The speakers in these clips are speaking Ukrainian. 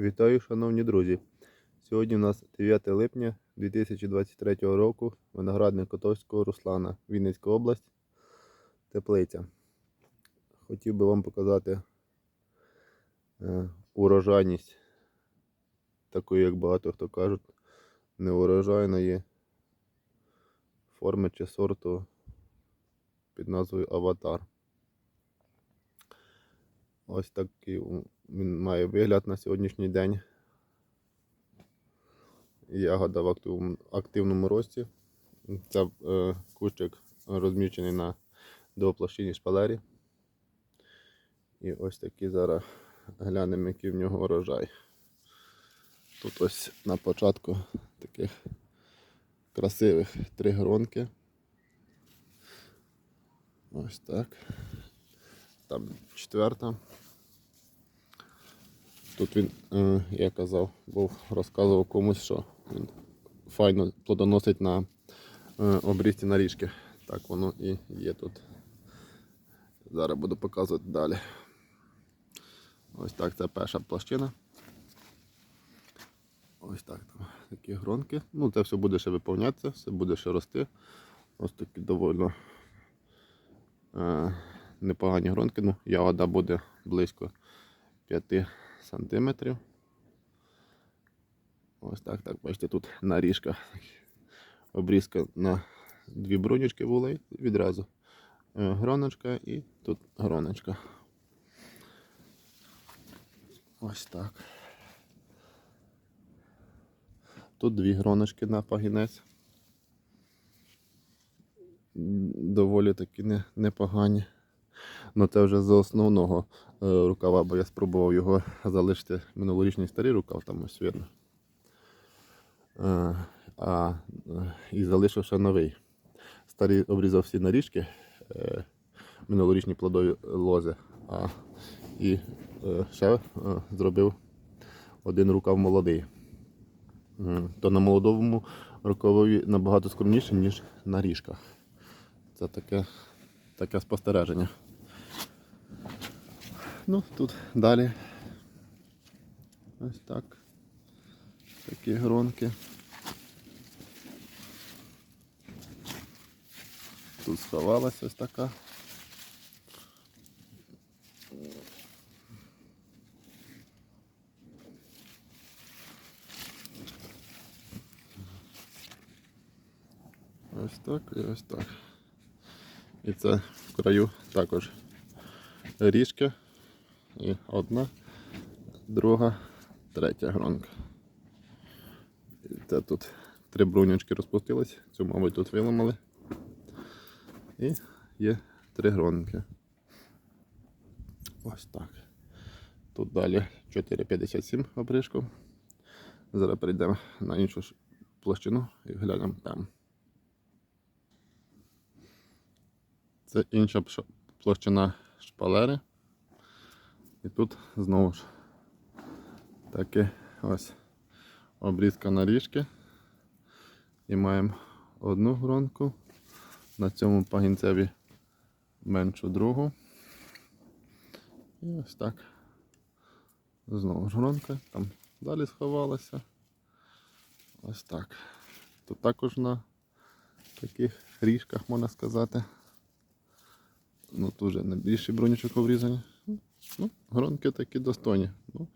Вітаю, шановні друзі! Сьогодні у нас 9 липня 2023 року, виноградник Котовського Руслана, Вінницька область, теплиця. Хотів би вам показати е, урожайність, такої, як багато хто кажуть, неурожайної форми чи сорту під назвою Аватар. Ось такий він має вигляд на сьогоднішній день. Ягода в активному, рості. Це е, кущик розміщений на двоплощинній шпалері. І ось такий зараз глянемо, який в нього урожай. Тут ось на початку таких красивих три гронки. Ось так. Там четверта. Тут він, е, я казав, був розказував комусь, що він файно плодоносить на е, обрізці наріжки. Так воно і є тут. Зараз буду показувати далі. Ось так це перша площина. Ось так там такі гронки. Ну, це все буде ще виповнятися, все буде ще рости. Ось такі доволі е, непогані гронки. Ну, ягода буде близько 5 сантиметрів. Ось так, так, бачите, тут наріжка. Обрізка на дві брунючки були відразу. Е, Гроночка і тут гроночка. Ось так. Тут дві гроночки на пагінець. Доволі таки не, Ну це вже з основного е, рукава, бо я спробував його залишити минулорічний старий рукав, там ось видно. Е, а, е, і ще новий. Старий обрізав всі наріжки, минулорічні плодові лози, а і ще зробив один рукав молодий. То на молодовому рукавові набагато скромніше, ніж на ріжках. Це таке, таке спостереження. Ну, тут далі. Ось так. Такі гронки. Тут сховалась ось така. Ось так і ось так. І це в краю також ріжки. І одна, друга, третя гронка. Це тут три брунючки розпустились, цю, мабуть, тут виламали. І є три гронки. Ось так. Тут далі 4,57 обрижку. Зараз перейдемо на іншу площину і глянемо там. Це інша площина шпалери. І тут знову ж таки ось обрізка наріжки. І маємо одну гронку. На цьому пагінцеві меншу другу. І ось так. Знову ж гронка. Там далі сховалася. Ось так. Тут також на таких ріжках можна сказати. Ну, тут вже не більший бронічок обрізані. Ну, гронки такі достойні. Ну,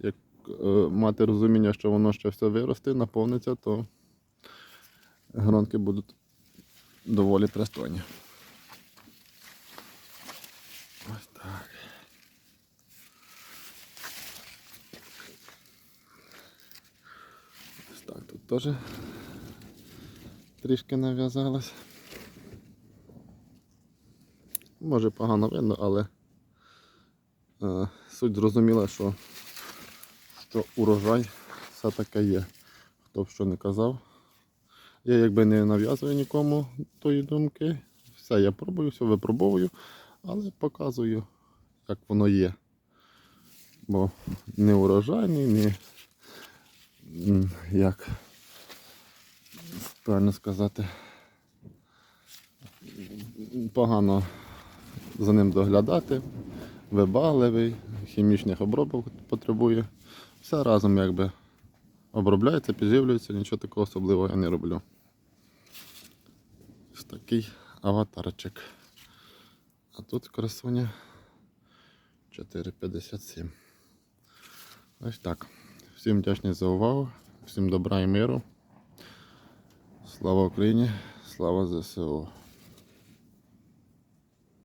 як е, мати розуміння, що воно ще все виросте, наповниться, то гронки будуть доволі пристойні. Ось так. Ось так, тут теж трішки нав'язалось. Може погано видно, але суть зрозуміла, що, що урожай все таке є. Хто б що не казав. Я якби не нав'язую нікому тої думки. Все я пробую, все випробовую, але показую, як воно є. Бо не урожайний, не як правильно сказати, погано за ним доглядати, вибагливий, хімічних обробок потребує. Все разом якби обробляється, підживлюється, нічого такого особливого я не роблю. Ось такий аватарчик. А тут красуня 4,57. Ось так. Всім вдячний за увагу, всім добра і миру. Слава Україні, слава ЗСУ.